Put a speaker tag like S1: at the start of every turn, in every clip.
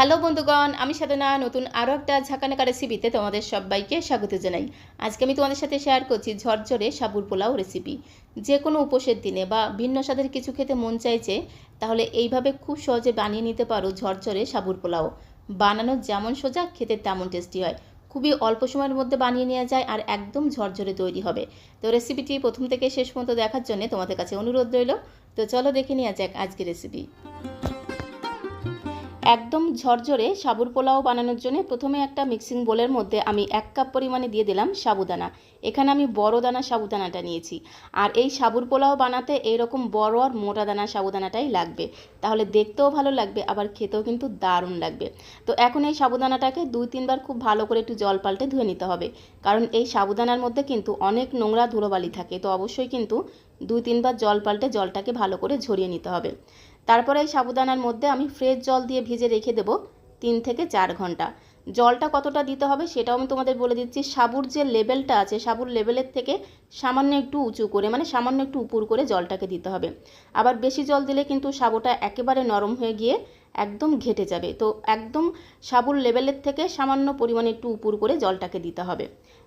S1: Hello বন্ধুগণ, আমি সাধনা, নতুন আরও একটা ঝাঁকানাকা রেসিপিতে তোমাদের সবাইকে স্বাগত জানাই। আজকে আমি তোমাদের সাথে শেয়ার করছি ঝরঝরে সাবুর পোলাও রেসিপি যে কোনো উপোসের দিনে বা ভিন্ন স্বাদের কিছু খেতে মন চাইছে, তাহলে এইভাবে খুব সহজে বানিয়ে নিতে পারো ঝরঝরে সাবুর পোলাও। বানানো যেমন সোজা, খেতে তেমন টেস্টি হয়। খুবই অল্প সময়ের মধ্যে বানিয়ে নেওয়া যায় আর একদম ঝরঝরে তৈরি হবে। তো রেসিপিটি প্রথম থেকে শেষ পর্যন্ত দেখার জন্য তোমাদের কাছে অনুরোধ রইল। তো চলো দেখে নেওয়া যাক আজকে রেসিপি একদম ঝরঝরে সাবুর পোলাও বানানোর জন্য প্রথমে একটা মিক্সিং বোলের মধ্যে আমি এক কাপ পরিমাণে দিয়ে দিলাম সাবুদানা। এখানে আমি বড় দানা সাবুদানাটা নিয়েছি। আর এই সাবুর পোলাও বানাতে এইরকম বড় আর মোটা দানা সাবুদানাটাই লাগবে। তাহলে দেখতেও ভালো লাগবে, আবার খেতেও কিন্তু দারুণ লাগবে। তো এখন এই সাবুদানাটাকে দুই তিনবার খুব ভালো করে একটু জল পাল্টে ধুয়ে নিতে হবে। কারণ এই সাবুদানার মধ্যে কিন্তু অনেক নোংরা ধুলোবালি থাকে। তো অবশ্যই কিন্তু দুই তিনবার জল পাল্টে জলটাকে ভালো করে ঝরিয়ে নিতে হবে। তারপরে এই সাবুদানার মধ্যে আমি ফ্রেশ জল দিয়ে ভিজে রেখে দেবো তিন থেকে চার ঘণ্টা। জলটা কতটা দিতে হবে সেটাও আমি তোমাদের বলে দিচ্ছি। সাবুর যে লেভেলটা আছে, সাবুর লেভেলের থেকে সামান্য একটু উঁচু করে মানে সামান্য একটু উপর করে জলটাকে দিতে হবে। আবার বেশি জল দিলে কিন্তু সাবুটা একেবারে নরম হয়ে গিয়ে একদম ঘেটে যাবে। তো একদম সাবুর লেভেলের থেকে সামান্য পরিমাণে একটু উপর করে জলটাকে দিতে হবে।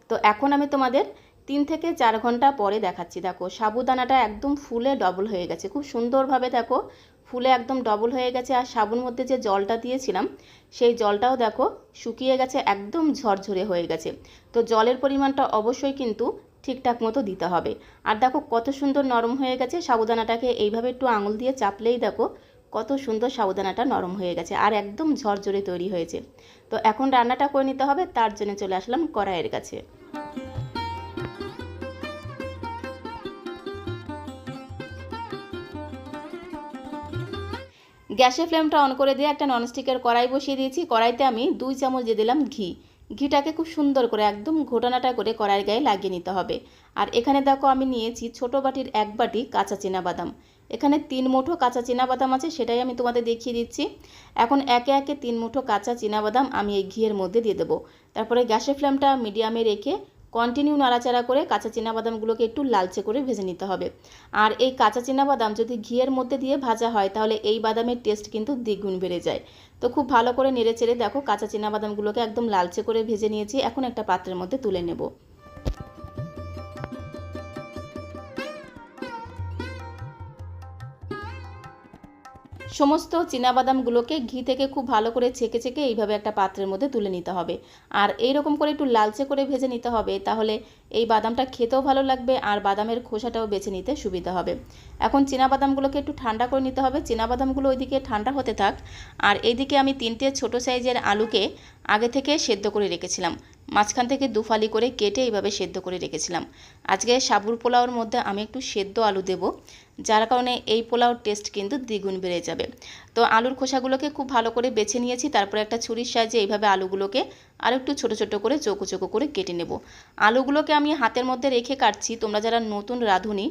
S1: তো এখন আমি তোমাদের তিন থেকে চার ঘণ্টা পরে দেখাচ্ছি। দেখো, সাবুদানাটা একদম ফুলে ডবল হয়ে গেছে। খুব সুন্দরভাবে দেখো ফুলে একদম ডবল হয়ে গেছে আর সাবুর মধ্যে যে জলটা দিয়েছিলাম, সেই জলটাও দেখো শুকিয়ে গেছে, একদম ঝরঝরে হয়ে গেছে। তো জলের পরিমাণটা অবশ্যই কিন্তু ঠিকঠাক মতো দিতে হবে। আর দেখো কত সুন্দর নরম হয়ে গেছে, সাবুদানাটাকে এইভাবে একটু আঙুল দিয়ে চাপলেই দেখো কত সুন্দর সাবুদানাটা নরম হয়ে গেছে আর একদম ঝরঝরে তৈরি হয়েছে। তো এখন রান্নাটা করে নিতে হবে, তার জন্য চলে আসলাম কড়াইয়ের কাছে। গ্যাসের ফ্লেমটা অন করে দিয়ে একটা ননস্টিকের কড়াই বসিয়ে দিয়েছি। কড়াইতে আমি দুই চামচ দিয়ে দিলাম ঘি। ঘিটাকে খুব সুন্দর করে একদম ঘোটানাটা করে কড়াইয়ের গায়ে লাগিয়ে নিতে হবে। আর এখানে দেখো আমি নিয়েছি ছোট বাটির এক বাটি কাঁচা বাদাম এখানে তিন মুঠো কাঁচা বাদাম আছে, সেটাই আমি তোমাদের দেখিয়ে দিচ্ছি। এখন একে একে তিন মুঠো কাঁচা বাদাম আমি এই ঘিয়ের মধ্যে দিয়ে দেবো। তারপরে গ্যাসের ফ্লেমটা মিডিয়ামে রেখে কন্টিনিউ নাড়াচাড়া করে কাঁচা বাদামগুলোকে একটু লালচে করে ভেজে নিতে হবে। আর এই কাঁচা বাদাম যদি ঘিয়ের মধ্যে দিয়ে ভাজা হয়, তাহলে এই বাদামের টেস্ট কিন্তু দ্বিগুণ বেড়ে যায়। তো খুব ভালো করে নেড়ে চেড়ে দেখো, কাঁচা বাদামগুলোকে একদম লালচে করে ভেজে নিয়েছি, এখন একটা পাত্রের মধ্যে তুলে নেব। সমস্ত বাদামগুলোকে ঘি থেকে খুব ভালো করে ছেঁকে ছেঁকে এইভাবে একটা পাত্রের মধ্যে তুলে নিতে হবে। আর এই রকম করে একটু লালচে করে ভেজে নিতে হবে, তাহলে এই বাদামটা খেতেও ভালো লাগবে আর বাদামের খোসাটাও বেছে নিতে সুবিধা হবে। এখন বাদামগুলোকে একটু ঠান্ডা করে নিতে হবে। বাদামগুলো ওইদিকে ঠান্ডা হতে থাক। আর এইদিকে আমি তিনটে ছোট সাইজের আলুকে আগে থেকে সেদ্ধ করে রেখেছিলাম। মাঝখান থেকে দুফালি করে কেটে এইভাবে সেদ্ধ করে রেখেছিলাম। আজকে সাবুর পোলাওর মধ্যে আমি একটু সেদ্ধ আলু দেব, যার কারণে এই পোলাওর টেস্ট কিন্তু দ্বিগুণ বেড়ে যাবে। তো আলুর খোসাগুলোকে খুব ভালো করে বেছে নিয়েছি, তারপরে একটা ছুরির সাহায্যে এইভাবে আলুগুলোকে আর একটু ছোটো ছোটো করে চোখো চোখো করে কেটে নেব। আলুগুলোকে আমি হাতের মধ্যে রেখে কাটছি, তোমরা যারা নতুন রাঁধুনি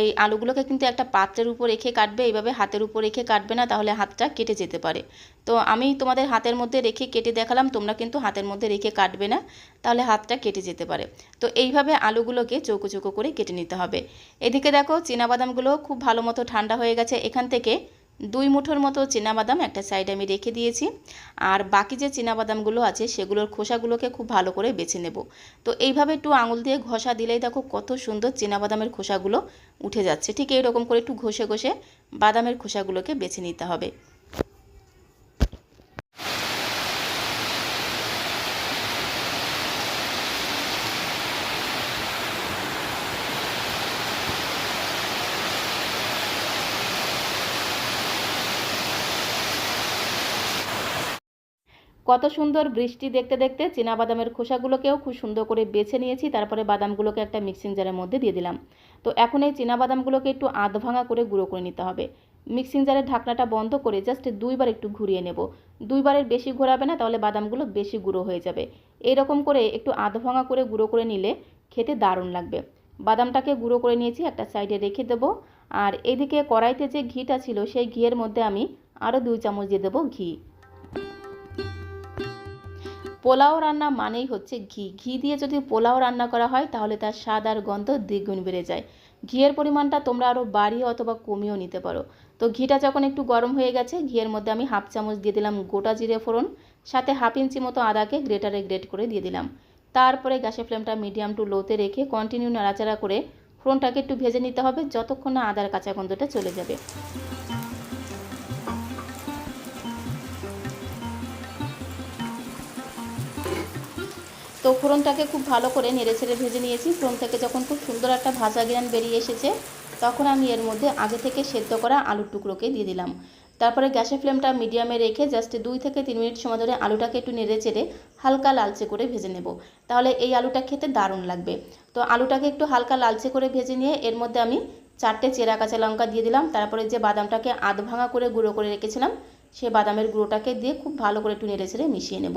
S1: এই আলুগুলোকে কিন্তু একটা পাত্রের উপর রেখে কাটবে, এইভাবে হাতের উপর রেখে কাটবে না, তাহলে হাতটা কেটে যেতে পারে। তো আমি তোমাদের হাতের মধ্যে রেখে কেটে দেখালাম, তোমরা কিন্তু হাতের মধ্যে রেখে কাটবে না, তাহলে হাতটা কেটে যেতে পারে। তো এইভাবে আলুগুলোকে চৌকো চৌকো করে কেটে নিতে হবে। এদিকে দেখো বাদামগুলো খুব ভালো মতো ঠান্ডা হয়ে গেছে, এখান থেকে দুই মুঠোর মতো বাদাম একটা সাইডে আমি রেখে দিয়েছি। আর বাকি যে বাদামগুলো আছে, সেগুলোর খোসাগুলোকে খুব ভালো করে বেছে নেব। তো এইভাবে একটু আঙুল দিয়ে ঘষা দিলেই দেখো কত সুন্দর বাদামের খোসাগুলো উঠে যাচ্ছে। ঠিক এইরকম করে একটু ঘষে ঘষে বাদামের খোসাগুলোকে বেছে নিতে হবে। কত সুন্দর বৃষ্টি দেখতে দেখতে বাদামের খোসাগুলোকেও খুব সুন্দর করে বেছে নিয়েছি, তারপরে বাদামগুলোকে একটা মিক্সিং জারের মধ্যে দিয়ে দিলাম। তো এখন এই বাদামগুলোকে একটু আধ ভাঙা করে গুঁড়ো করে নিতে হবে। মিক্সিং জারের ঢাকনাটা বন্ধ করে জাস্ট দুইবার একটু ঘুরিয়ে নেব। দুইবারের বেশি ঘোরাবে না, তাহলে বাদামগুলো বেশি গুঁড়ো হয়ে যাবে। এইরকম করে একটু আধ ভাঙা করে গুঁড়ো করে নিলে খেতে দারুণ লাগবে। বাদামটাকে গুঁড়ো করে নিয়েছি, একটা সাইডে রেখে দেবো। আর এদিকে কড়াইতে যে ঘিটা ছিল, সেই ঘিয়ের মধ্যে আমি আরও দুই চামচ দিয়ে দেবো ঘি। পোলাও রান্না মানেই হচ্ছে ঘি। ঘি দিয়ে যদি পোলাও রান্না করা হয়, তাহলে তার স্বাদ আর গন্ধ দ্বিগুণ বেড়ে যায়। ঘিয়ের পরিমাণটা তোমরা আরও বাড়িয়ে অথবা কমিয়েও নিতে পারো। তো ঘিটা যখন একটু গরম হয়ে গেছে, ঘিয়ের মধ্যে আমি হাফ চামচ দিয়ে দিলাম গোটা জিরে ফোড়ন, সাথে হাফ ইঞ্চি মতো আদাকে গ্রেটারে গ্রেট করে দিয়ে দিলাম। তারপরে গ্যাসের ফ্লেমটা মিডিয়াম টু লোতে রেখে কন্টিনিউ নাড়াচাড়া করে ফোড়নটাকে একটু ভেজে নিতে হবে, যতক্ষণ না আদার কাঁচা গন্ধটা চলে যাবে। তো ফোড়নটাকে খুব ভালো করে নেড়ে ছেড়ে ভেজে নিয়েছি। ফোড়ন থেকে যখন খুব সুন্দর একটা ভাজা গ্রান বেরিয়ে এসেছে, তখন আমি এর মধ্যে আগে থেকে সেদ্ধ করা আলুর টুকরোকে দিয়ে দিলাম। তারপরে গ্যাসের ফ্লেমটা মিডিয়ামে রেখে জাস্ট দুই থেকে তিন মিনিট সময় ধরে আলুটাকে একটু নেড়ে চেড়ে হালকা লালচে করে ভেজে নেব। তাহলে এই আলুটা খেতে দারুণ লাগবে। তো আলুটাকে একটু হালকা লালচে করে ভেজে নিয়ে এর মধ্যে আমি চারটে চেরা কাঁচা লঙ্কা দিয়ে দিলাম। তারপরে যে বাদামটাকে আধ ভাঙা করে গুঁড়ো করে রেখেছিলাম সে বাদামের গুঁড়োটাকে দিয়ে খুব ভালো করে একটু নেড়ে ছেড়ে মিশিয়ে নেব।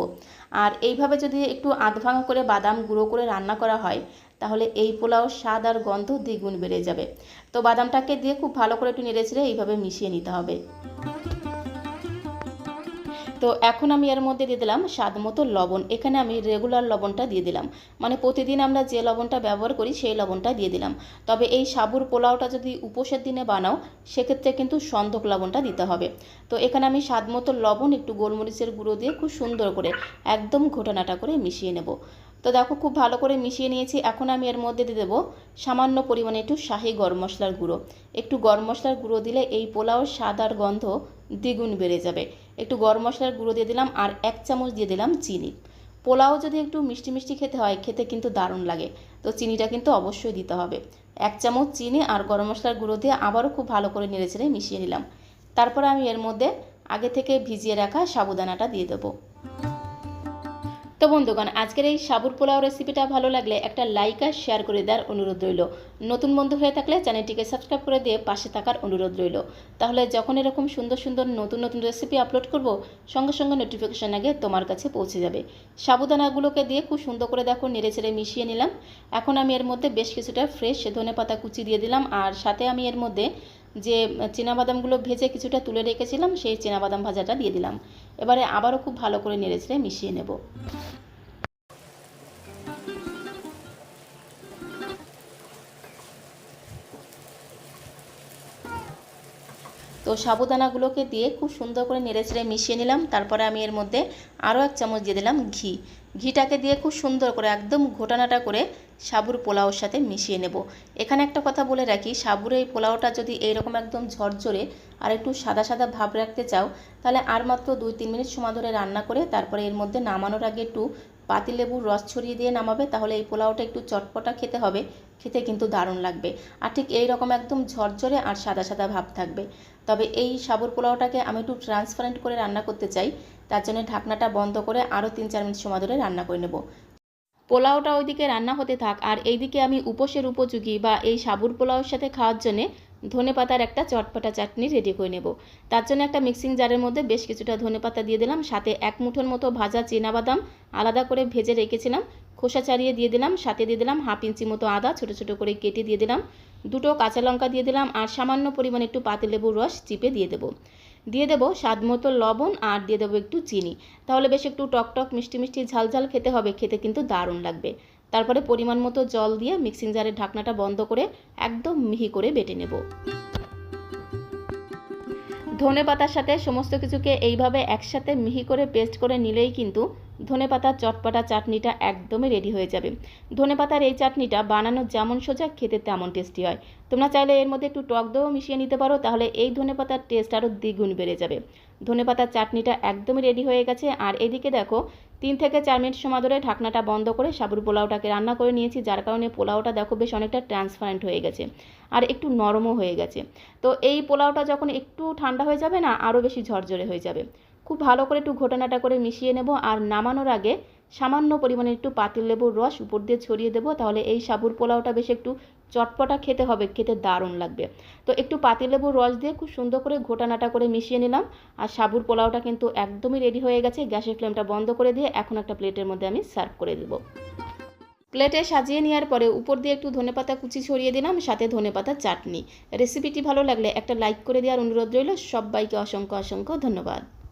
S1: আর এইভাবে যদি একটু আধ ভাঙা করে বাদাম গুঁড়ো করে রান্না করা হয়, তাহলে এই পোলাও স্বাদ আর গন্ধ দ্বিগুণ বেড়ে যাবে। তো বাদামটাকে দিয়ে খুব ভালো করে একটু নেড়ে ছেড়ে এইভাবে মিশিয়ে নিতে হবে। তো এখন আমি এর মধ্যে দিয়ে দিলাম স্বাদ মতো লবণ। এখানে আমি রেগুলার লবণটা দিয়ে দিলাম। মানে প্রতিদিন আমরা যে লবণটা ব্যবহার করি, সেই লবণটা দিয়ে দিলাম। তবে এই সাবুর পোলাওটা যদি উপোসের দিনে বানাও, সেক্ষেত্রে কিন্তু সন্ধক লবণটা দিতে হবে। তো এখানে আমি স্বাদ মতো লবণ, একটু গোলমরিচের গুঁড়ো দিয়ে খুব সুন্দর করে একদম ঘোটানাটা করে মিশিয়ে নেব। তো দেখো খুব ভালো করে মিশিয়ে নিয়েছি। এখন আমি এর মধ্যে দিয়ে দেবো সামান্য পরিমাণে একটু শাহি গরম মশলার গুঁড়ো। একটু গরম মশলার গুঁড়ো দিলে এই পোলাওর স্বাদ আর গন্ধ দ্বিগুণ বেড়ে যাবে। একটু গরম মশলার গুঁড়ো দিয়ে দিলাম আর এক চামচ দিয়ে দিলাম চিনি। পোলাও যদি একটু মিষ্টি মিষ্টি খেতে হয়, খেতে কিন্তু দারুণ লাগে। তো চিনিটা কিন্তু অবশ্যই দিতে হবে। এক চামচ চিনি আর গরম মশলার গুঁড়ো দিয়ে আবারও খুব ভালো করে নেড়ে চেড়ে মিশিয়ে নিলাম। তারপরে আমি এর মধ্যে আগে থেকে ভিজিয়ে রাখা সাবুদানাটা দিয়ে দেবো। তো বন্ধুগণ, আজকের এই সাবুর পোলাও রেসিপিটা ভালো লাগলে একটা লাইক আর শেয়ার করে দেওয়ার অনুরোধ রইল। নতুন বন্ধু হয়ে থাকলে চ্যানেলটিকে সাবস্ক্রাইব করে দিয়ে পাশে থাকার অনুরোধ রইল। তাহলে যখন এরকম সুন্দর সুন্দর নতুন নতুন রেসিপি আপলোড করব, সঙ্গে সঙ্গে নোটিফিকেশান আগে তোমার কাছে পৌঁছে যাবে। সাবুদানাগুলোকে দিয়ে খুব সুন্দর করে দেখো নেড়ে চেড়ে মিশিয়ে নিলাম। এখন আমি এর মধ্যে বেশ কিছুটা ফ্রেশ ধনে পাতা কুচি দিয়ে দিলাম, আর সাথে আমি এর মধ্যে যে বাদামগুলো ভেজে কিছুটা তুলে রেখেছিলাম, সেই বাদাম ভাজাটা দিয়ে দিলাম। এবারে আবারও খুব ভালো করে নেড়েচেড়ে মিশিয়ে নেব। তো সাবুদানাগুলোকে দিয়ে খুব সুন্দর করে নেড়ে চেড়ে মিশিয়ে নিলাম। তারপরে আমি এর মধ্যে আরও এক চামচ দিয়ে দিলাম ঘি। ঘিটাকে দিয়ে খুব সুন্দর করে একদম ঘোটানাটা করে সাবুর পোলাওর সাথে মিশিয়ে নেব। এখানে একটা কথা বলে রাখি, সাবুর এই পোলাওটা যদি এইরকম একদম ঝরঝরে আর একটু সাদা সাদা ভাব রাখতে চাও, তাহলে আর মাত্র দুই তিন মিনিট সময় ধরে রান্না করে তারপরে এর মধ্যে নামানোর আগে একটু পাতিলেবুর রস ছড়িয়ে দিয়ে নামাবে, তাহলে এই পোলাওটা একটু চটপটা খেতে হবে, খেতে কিন্তু দারুণ লাগবে। আর ঠিক এই রকম একদম ঝরঝরে আর সাদা সাদা ভাব থাকবে। তবে এই সাবুর পোলাওটাকে আমি একটু ট্রান্সপারেন্ট করে রান্না করতে চাই, তার জন্য ঢাকনাটা বন্ধ করে আরও তিন চার মিনিট সময় ধরে রান্না করে নেব। পোলাওটা ওইদিকে রান্না হতে থাক, আর এইদিকে আমি উপোসের উপযোগী বা এই সাবুর পোলাওর সাথে খাওয়ার জন্যে ধনে পাতার একটা চটপটা চাটনি রেডি করে নেব। তার জন্য একটা মিক্সিং জারের মধ্যে বেশ কিছুটা ধনে পাতা দিয়ে দিলাম, সাথে এক মুঠোর মতো ভাজা বাদাম আলাদা করে ভেজে রেখেছিলাম, খোসা চারিয়ে দিয়ে দিলাম, সাথে দিয়ে দিলাম হাফ ইঞ্চি মতো আদা, ছোটো ছোটো করে কেটে দিয়ে দিলাম, দুটো কাঁচা লঙ্কা দিয়ে দিলাম, আর সামান্য পরিমাণে একটু পাতিলেবুর রস চিপে দিয়ে দেবো। দিয়ে দেবো স্বাদ মতো লবণ আর দিয়ে দেবো একটু চিনি। তাহলে বেশ একটু টক টক মিষ্টি মিষ্টি ঝাল ঝাল খেতে হবে, খেতে কিন্তু দারুণ লাগবে। তারপরে পরিমাণ মতো জল দিয়ে মিক্সিং জারের ঢাকনাটা বন্ধ করে একদম মিহি করে বেটে নেব। ধনে পাতার সাথে সমস্ত কিছুকে এইভাবে একসাথে মিহি করে পেস্ট করে নিলেই কিন্তু ধনে পাতার চটপটা চাটনিটা একদমই রেডি হয়ে যাবে। ধনে পাতার এই চাটনিটা বানানো যেমন সোজা, খেতে তেমন টেস্টি হয়। তোমরা চাইলে এর মধ্যে একটু টক দইও মিশিয়ে নিতে পারো, তাহলে এই ধনে পাতার টেস্ট আরও দ্বিগুণ বেড়ে যাবে। ধনে পাতার চাটনিটা একদমই রেডি হয়ে গেছে, আর এদিকে দেখো তিন থেকে চার মিনিট সময় ধরে ঢাকনাটা বন্ধ করে সাবুর পোলাওটাকে রান্না করে নিয়েছি, যার কারণে পোলাওটা দেখো বেশ অনেকটা ট্রান্সপারেন্ট হয়ে গেছে আর একটু নরমও হয়ে গেছে। তো এই পোলাওটা যখন একটু ঠান্ডা হয়ে যাবে না, আরও বেশি ঝরঝরে হয়ে যাবে। খুব ভালো করে একটু ঘটনাটা করে মিশিয়ে নেব আর নামানোর আগে সামান্য পরিমাণে একটু পাতিল লেবুর রস উপর দিয়ে ছড়িয়ে দেবো, তাহলে এই সাবুর পোলাওটা বেশ একটু চটপটা খেতে হবে, খেতে দারুণ লাগবে। তো একটু পাতিলেবুর রস দিয়ে খুব সুন্দর করে ঘোটানাটা করে মিশিয়ে নিলাম। আর সাবুর পোলাওটা কিন্তু একদমই রেডি হয়ে গেছে। গ্যাসের ফ্লেমটা বন্ধ করে দিয়ে এখন একটা প্লেটের মধ্যে আমি সার্ভ করে দেবো। প্লেটে সাজিয়ে নেওয়ার পরে উপর দিয়ে একটু ধনেপাতা কুচি ছড়িয়ে দিলাম, সাথে ধনেপাতার চাটনি। রেসিপিটি ভালো লাগলে একটা লাইক করে দেওয়ার অনুরোধ রইল। সবাইকে অসংখ্য অসংখ্য ধন্যবাদ।